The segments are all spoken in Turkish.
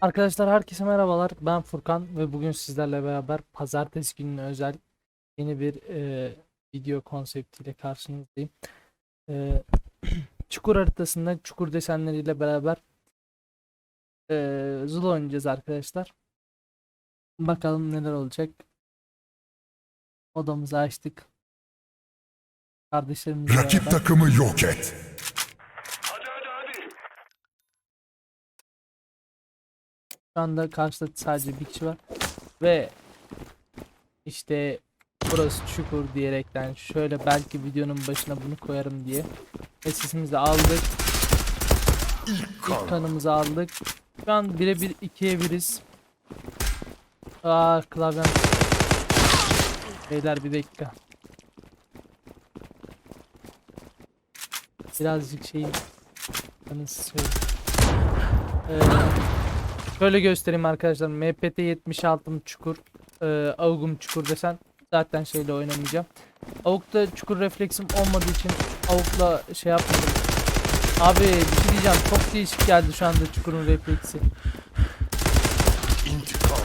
Arkadaşlar herkese merhabalar. Ben Furkan ve bugün sizlerle beraber pazartesi gününe özel yeni bir e, video konseptiyle karşınızdayım. E, çukur haritasında çukur desenleriyle beraber e, Zula oynayacağız arkadaşlar. Bakalım neler olacak. Odamızı açtık. Kardeşlerimizle Rakip beraber. takımı yok et. Şu anda karşıda sadece bir kişi var. Ve işte burası çukur diyerekten şöyle belki videonun başına bunu koyarım diye. Ve sesimizi aldık. İlk kan. Kanımızı aldık. Şu an birebir ikiye biriz. Aa klavyem. Beyler bir dakika. Birazcık şey Nasıl söyleyeyim? Ee, şöyle göstereyim arkadaşlar. MPT 76'm çukur. Ee, Avugum çukur desen zaten şeyle oynamayacağım. Avuk'ta çukur refleksim olmadığı için Avuk'la şey yapmadım. Abi bir şey diyeceğim. Çok değişik geldi şu anda çukurun refleksi. İntikam.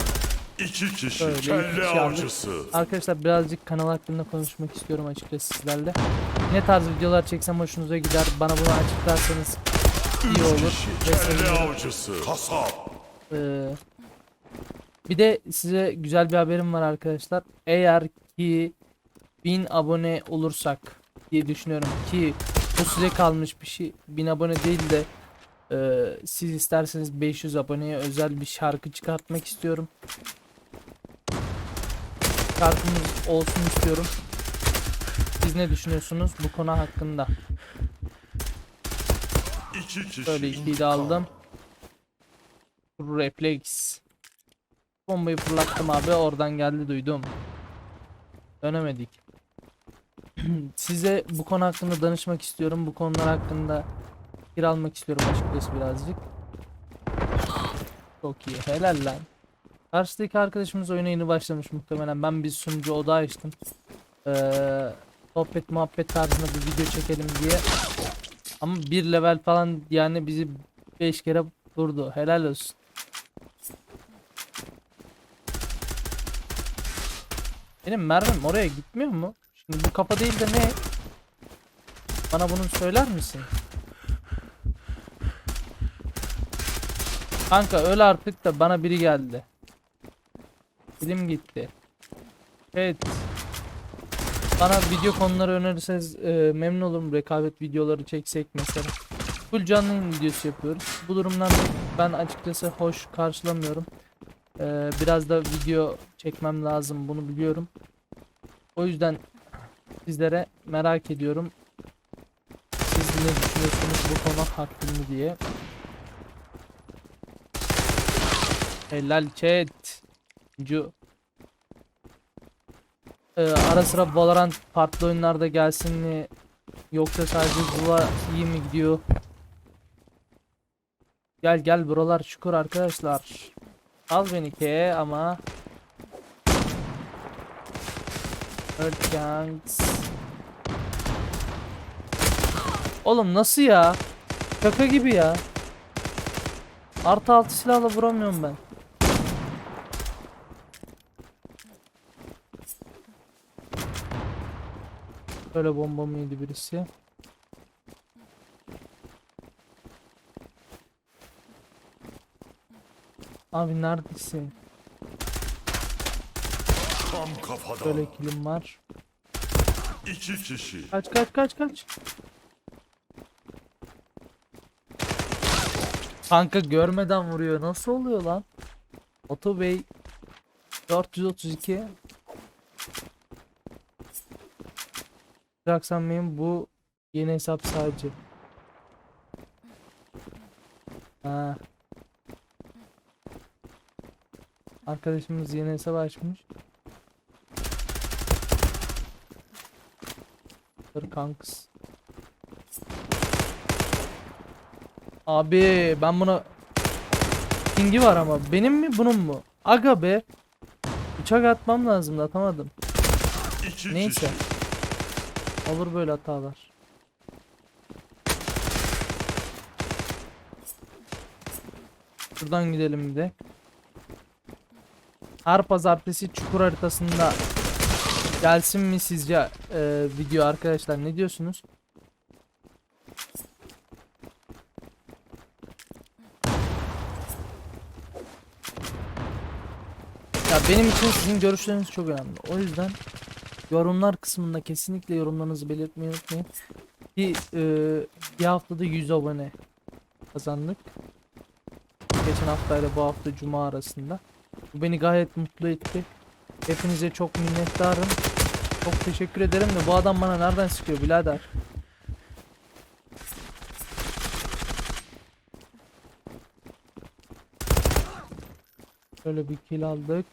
İki kişi kelle kişi avcısı. Arkadaşlar birazcık kanal hakkında konuşmak istiyorum açıkçası sizlerle. Ne tarz videolar çeksem hoşunuza gider. Bana bunu açıklarsanız iyi olur. Ve Kelle sevinirim. avcısı. Kasap. Ee, bir de size güzel bir haberim var arkadaşlar. Eğer ki 1000 abone olursak diye düşünüyorum ki bu size kalmış bir şey. 1000 abone değil de e, siz isterseniz 500 aboneye özel bir şarkı çıkartmak istiyorum. Şarkımız olsun istiyorum. Siz ne düşünüyorsunuz bu konu hakkında? İki kişi Şöyle ikiyi de aldım. Reflex. Bombayı fırlattım abi oradan geldi duydum. Dönemedik. Size bu konu hakkında danışmak istiyorum. Bu konular hakkında fikir almak istiyorum açıkçası birazcık. Çok iyi. Helal lan. Karşıdaki arkadaşımız oyuna yeni başlamış muhtemelen. Ben bir sunucu oda açtım. Ee, sohbet muhabbet tarzında bir video çekelim diye. Ama bir level falan yani bizi 5 kere vurdu. Helal olsun. Benim mermim oraya gitmiyor mu? Şimdi bu kafa değil de ne? Bana bunu söyler misin? Kanka öl artık da bana biri geldi. Dilim gitti. Evet. Bana video konuları önerirseniz e, memnun olurum. Rekabet videoları çeksek mesela. Full canlı videosu yapıyoruz. Bu durumdan ben açıkçası hoş karşılamıyorum. E, biraz da video çekmem lazım bunu biliyorum. O yüzden sizlere merak ediyorum. Siz ne düşünüyorsunuz bu konu hakkında diye. Helal chat. Cu. Ee, ara sıra Valorant farklı oyunlarda gelsin mi yoksa sadece Zula iyi mi gidiyor? Gel gel buralar çukur arkadaşlar. Al beni ke ama Gangs. Oğlum nasıl ya? Şaka gibi ya. Artı altı silahla vuramıyorum ben. Böyle bomba mı yedi birisi? Abi neredesin? Tam kafadan. Böyle kilim var. İki kişi. Kaç kaç kaç kaç. Kanka görmeden vuruyor. Nasıl oluyor lan? Oto Bey 432 Bıraksam benim bu yeni hesap sadece. Ha. Arkadaşımız yeni hesap açmış. Kanks. Abi ben buna Pingi var ama benim mi bunun mu? Aga be. Bıçak atmam lazım atamadım. Neyse. kişi. Olur böyle hatalar. Şuradan gidelim bir de. Her pazartesi çukur haritasında gelsin mi sizce e, video arkadaşlar ne diyorsunuz? Ya benim için sizin görüşleriniz çok önemli. O yüzden yorumlar kısmında kesinlikle yorumlarınızı belirtmeyi unutmayın. Bir, e, bir haftada 100 abone kazandık. Geçen haftayla bu hafta cuma arasında. Bu beni gayet mutlu etti. Hepinize çok minnettarım. Çok teşekkür ederim de bu adam bana nereden sıkıyor birader? Şöyle bir kill aldık.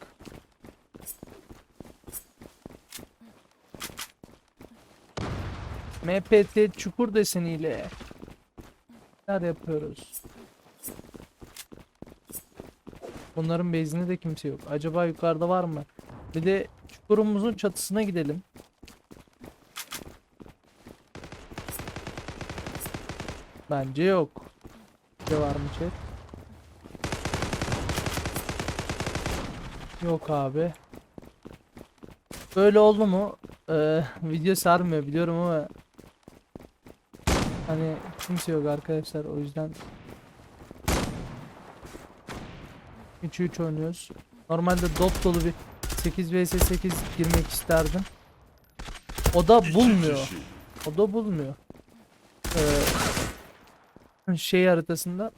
MPT çukur deseniyle neler yapıyoruz? Bunların base'inde de kimse yok. Acaba yukarıda var mı? Bir de çukurumuzun çatısına gidelim. Bence yok. Ne var mı chat? Yok abi. Böyle oldu mu? Ee, video sarmıyor biliyorum ama hani kimse yok arkadaşlar o yüzden 3'ü 3 oynuyoruz. Normalde dop dolu bir 8 vs 8 girmek isterdim. O da bulmuyor. O da bulmuyor. Ee, şey haritasında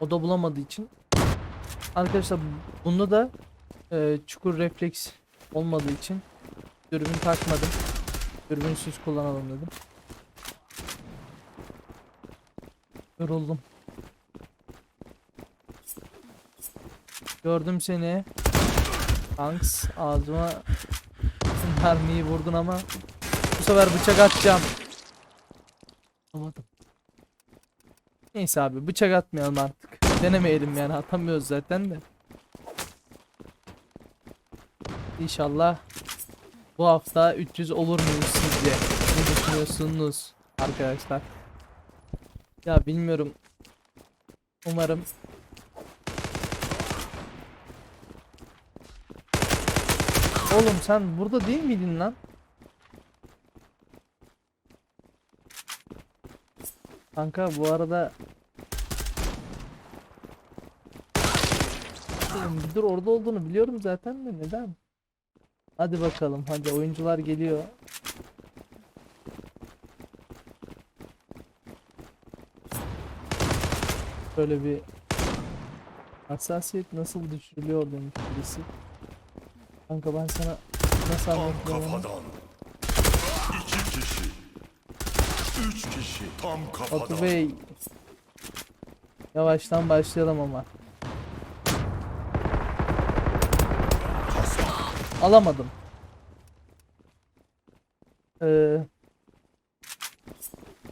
o da bulamadığı için arkadaşlar bunda da e, çukur refleks olmadığı için dürbün takmadım. Dürbünsüz kullanalım dedim. Yoruldum. Gördüm seni. Thanks ağzıma mermiyi vurdun ama bu sefer bıçak atacağım. Atamadım. Neyse abi bıçak atmayalım artık. Denemeyelim yani atamıyoruz zaten de. İnşallah bu hafta 300 olur muyuz sizce? Ne düşünüyorsunuz arkadaşlar? Ya bilmiyorum. Umarım Oğlum sen burada değil miydin lan? Kanka bu arada Oğlum dur orada olduğunu biliyorum zaten de neden? Hadi bakalım hadi oyuncular geliyor. Böyle bir hassasiyet nasıl düşürülüyor demiş birisi. Kanka ben sana nasıl onu? kafadan. İki kişi. Üç kişi. Tam Batu kafadan. Bey. Yavaştan başlayalım ama. Alamadım. Ee,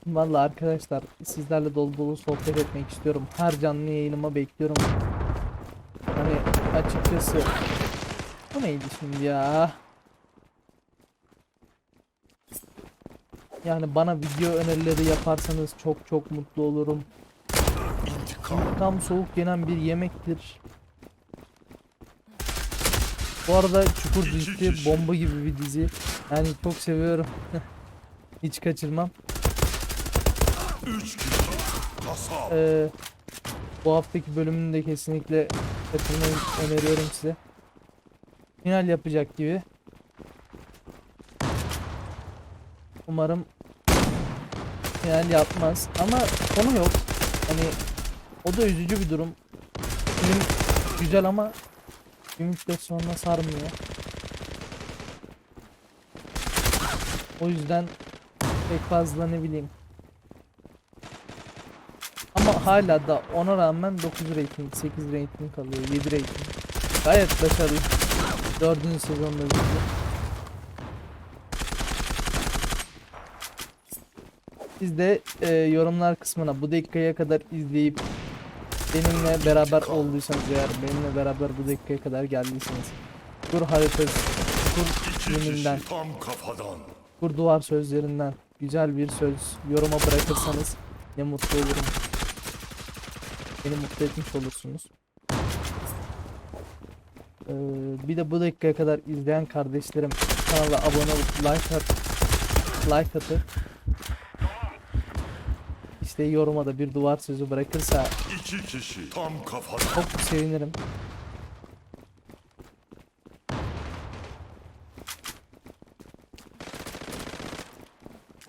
Vallahi arkadaşlar sizlerle dolu dolu sohbet etmek istiyorum. Her canlı yayınıma bekliyorum. Hani açıkçası bu neydi şimdi ya? Yani bana video önerileri yaparsanız çok çok mutlu olurum. Tam soğuk yenen bir yemektir. Bu arada Çukur dizisi bomba gibi bir dizi. Yani çok seviyorum. Hiç kaçırmam. Ee, bu haftaki bölümünü de kesinlikle kaçırmayı öneriyorum size. Final yapacak gibi. Umarım final yapmaz ama konu yok. Hani o da üzücü bir durum. Film güzel ama bir müddet sonra sarmıyor. O yüzden pek fazla ne bileyim ama hala da ona rağmen 9 rating, 8 rating kalıyor, 7 rating. Gayet başarılı. 4. sezonda bitti. Siz de e, yorumlar kısmına bu dakikaya kadar izleyip benimle beraber olduysanız eğer benimle beraber bu dakikaya kadar geldiyseniz kur haritası, kur filminden, kur duvar sözlerinden güzel bir söz yoruma bırakırsanız ne mutlu olurum. Beni mutlu etmiş olursunuz. Ee, bir de bu dakikaya kadar izleyen kardeşlerim kanala abone olup like at like atıp işte yoruma da bir duvar sözü bırakırsa İki kişi tam kafadan. çok sevinirim.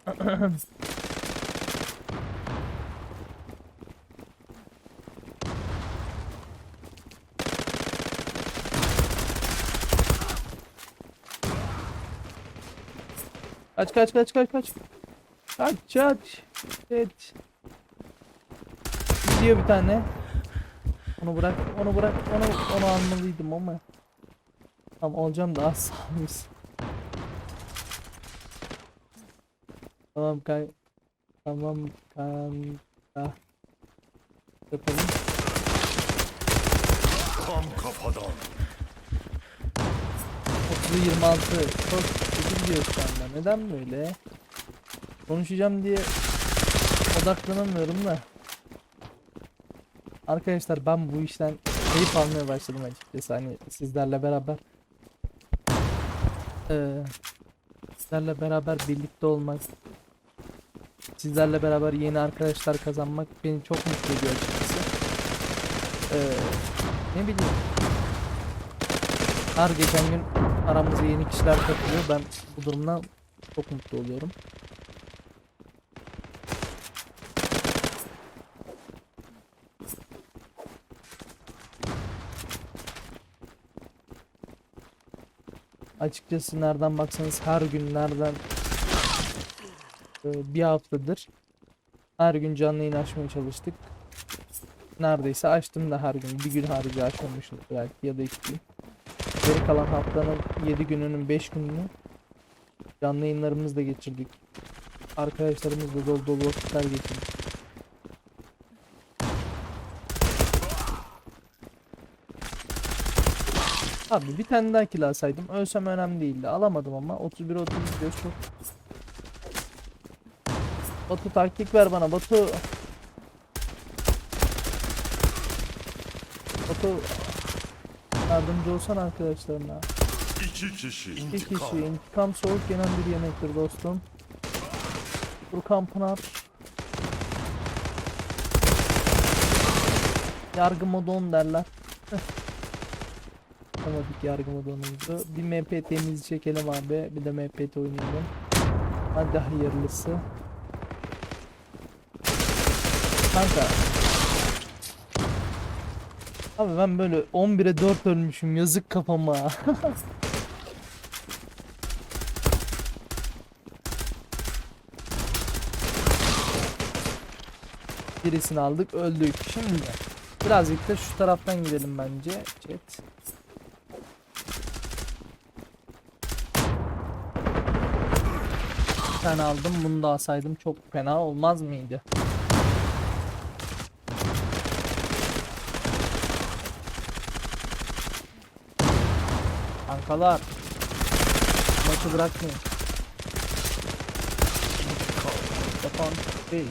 Kaç kaç kaç kaç kaç. Kaç kaç. Evet. Gidiyor bir tane. Onu bırak, onu bırak, onu onu almalıydım ama. Tamam alacağım da az salmış. Tamam kan Tamam kanka. Yapalım. Tam kafadan. 30'u 26 çok kötü gidiyor şu anda. Neden böyle? Konuşacağım diye odaklanamıyorum da. Arkadaşlar ben bu işten keyif almaya başladım açıkçası. Hani sizlerle beraber eee, sizlerle beraber birlikte olmak sizlerle beraber yeni arkadaşlar kazanmak beni çok mutlu ediyor açıkçası. Eee, ne bileyim her geçen gün aramıza yeni kişiler katılıyor. Ben bu durumdan çok mutlu oluyorum. Açıkçası nereden baksanız her gün nereden e, bir haftadır her gün canlı yayın açmaya çalıştık. Neredeyse açtım da her gün. Bir gün harici açmamışım belki ya da iki gün. Geri kalan haftanın 7 gününün 5 gününü canlı yayınlarımızla geçirdik. Arkadaşlarımızla dolu dolu vakitler geçirdik. Abi bir tane daha kill alsaydım ölsem önemli değildi. Alamadım ama 31 30 gidiyor çok. Batu taktik ver bana Batu. Batu yardımcı olsan arkadaşlarına. İki kişi. İki İntikam. kişi intikam soğuk yenen bir yemektir dostum. Furkan Pınar. Yargı modu on derler. Yapamadık yargı modumuzu. Bir MPT'mizi çekelim abi. Bir de MPT oynayalım. Hadi hayırlısı. Kanka. Abi ben böyle 11'e 4 ölmüşüm. Yazık kafama. Birisini aldık öldük. Şimdi birazcık da şu taraftan gidelim bence. Chat. Bir tane aldım bunu da alsaydım çok fena olmaz mıydı? Kankalar Maçı bırakmayın Yapan 5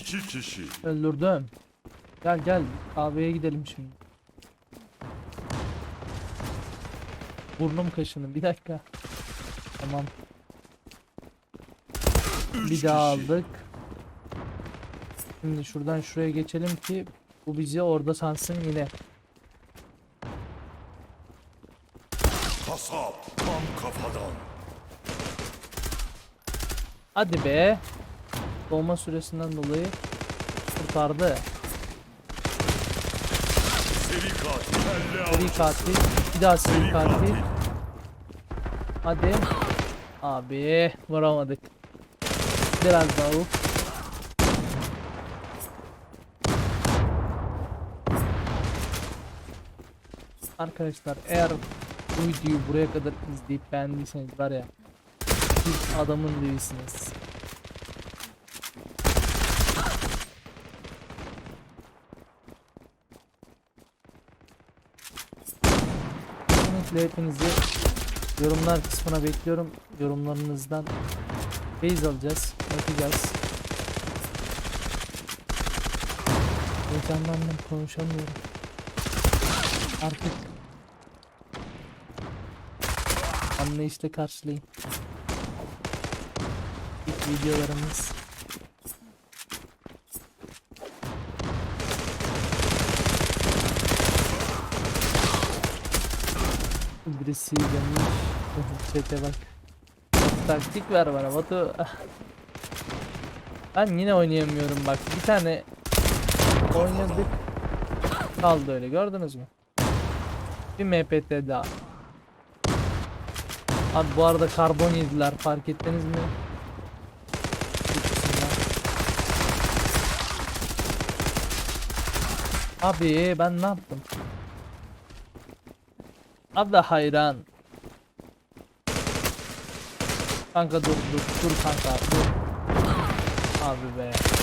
İki kişi. Öldürdüm. Gel gel kahveye gidelim şimdi. Burnum kaşını bir dakika. Tamam. Üç Bir daha kişi. aldık. Şimdi şuradan şuraya geçelim ki bu bizi orada sansın yine. Kasap. Tam kafadan. Hadi be. Doğma süresinden dolayı kurtardı. Seri katil. Seri katil. Bir daha seri katil. Hadi. Abi vuramadık. Biraz daha vur. Arkadaşlar eğer bu videoyu buraya kadar izleyip beğendiyseniz var ya siz adamın değilsiniz. Kesinlikle hepinizi yorumlar kısmına bekliyorum. Yorumlarınızdan base alacağız, bakacağız. Heyecanlandım konuşamıyorum. Artık anlayışla karşılayın. İlk videolarımız. Birisi demiş. Çete bak. Taktik ver bana Batu. Ben yine oynayamıyorum bak. Bir tane oynadık. Kaldı öyle gördünüz mü? Bir MPT daha. Abi bu arada karbon yediler fark ettiniz mi? Abi ben ne yaptım? Abi hayran. Kanka dur dur dur kanka dur. Abi be.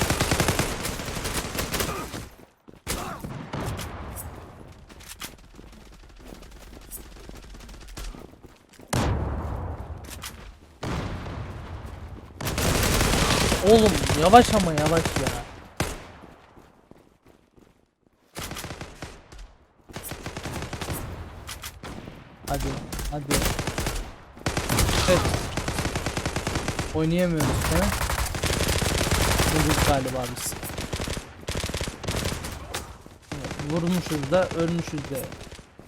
Oğlum yavaş ama yavaş ya. Hadi hadi. Evet. Oynayamıyoruz mi? Öldük galiba biz. Evet, Vurmuşuz da ölmüşüz de.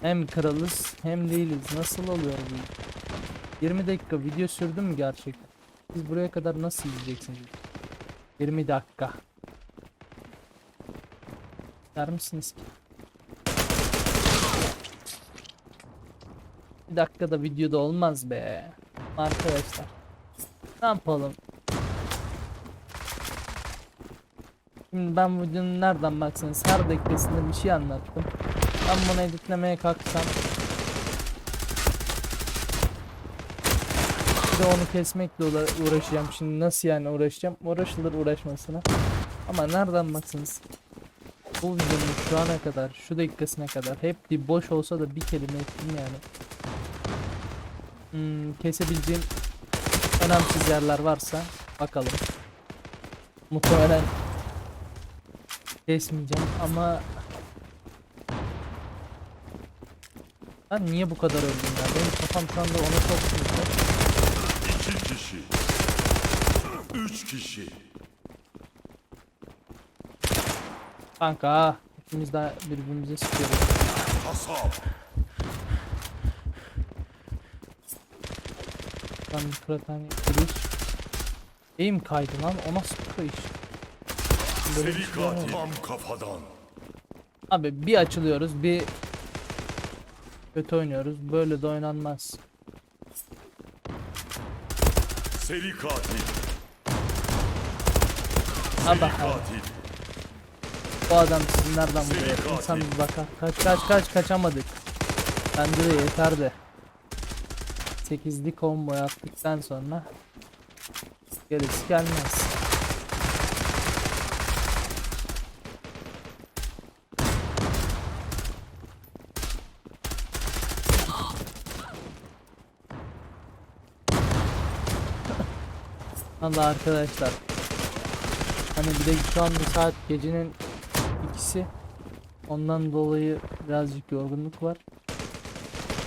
Hem kralız hem değiliz. Nasıl oluyor bu? 20 dakika video sürdü mü gerçekten? Siz buraya kadar nasıl izleyeceksiniz? 20 dakika. Der misiniz ki? Bir dakikada videoda olmaz be. Arkadaşlar. Ne yapalım? Şimdi ben videonun nereden baksanız her dakikasında bir şey anlattım. Ben bunu editlemeye kalksam de onu kesmekle uğra- uğraşacağım. Şimdi nasıl yani uğraşacağım? Uğraşılır uğraşmasına. Ama nereden baksanız bu videonun şu ana kadar, şu dakikasına kadar hep bir boş olsa da bir kelime ettim yani. Hmm, kesebileceğim önemsiz yerler varsa bakalım. Muhtemelen kesmeyeceğim ama ben niye bu kadar öldüm ya? Benim kafam şu anda ona çok sinirli. İki kişi. Üç kişi. Kanka ikimiz de birbirimize sıkıyoruz. Kasap. Lan bir kıraathane giriş. Eğim kaydı lan o nasıl kayış? Böyle Seri şey katil. Tam kafadan. Abi bir açılıyoruz bir kötü oynuyoruz. Böyle de oynanmaz. Seri katil. Abi, katil. bu adam sizi nereden vuruyor? İnsan bir bakar. Kaç kaç kaç kaçamadık. Bence de yeterdi. 8'li combo yaptıktan sonra gerisi gelmez. Allah arkadaşlar. Hani bir de şu anda saat gecenin ikisi. Ondan dolayı birazcık yorgunluk var.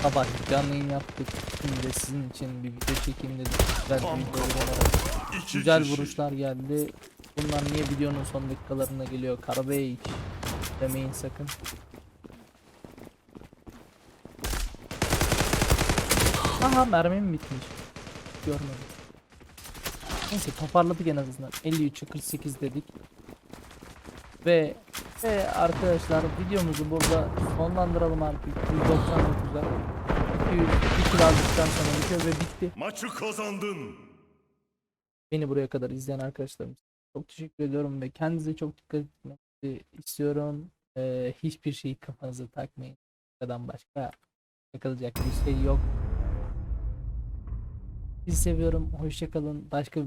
Sabah canlı yayın yaptık. Şimdi de sizin için bir video çekeyim dedim. Güzel, Tam bir video kafadan. olarak. İki Güzel vuruşlar geldi. Bunlar niye videonun son dakikalarında geliyor? Karabey demeyin sakın. Aha mermim bitmiş. Görmedim. Neyse toparladık en azından. 53'e 48 dedik. Ve ve arkadaşlar videomuzu burada sonlandıralım artık. 199'da. 200 bir kill aldıktan sonra bitiyor ve bitti. Maçı kazandın. Beni buraya kadar izleyen arkadaşlarım çok teşekkür ediyorum ve kendinize çok dikkat etmenizi istiyorum. Ee, hiçbir şeyi kafanıza takmayın. Buradan başka takılacak bir şey yok. Sizi seviyorum. Hoşçakalın. Başka bir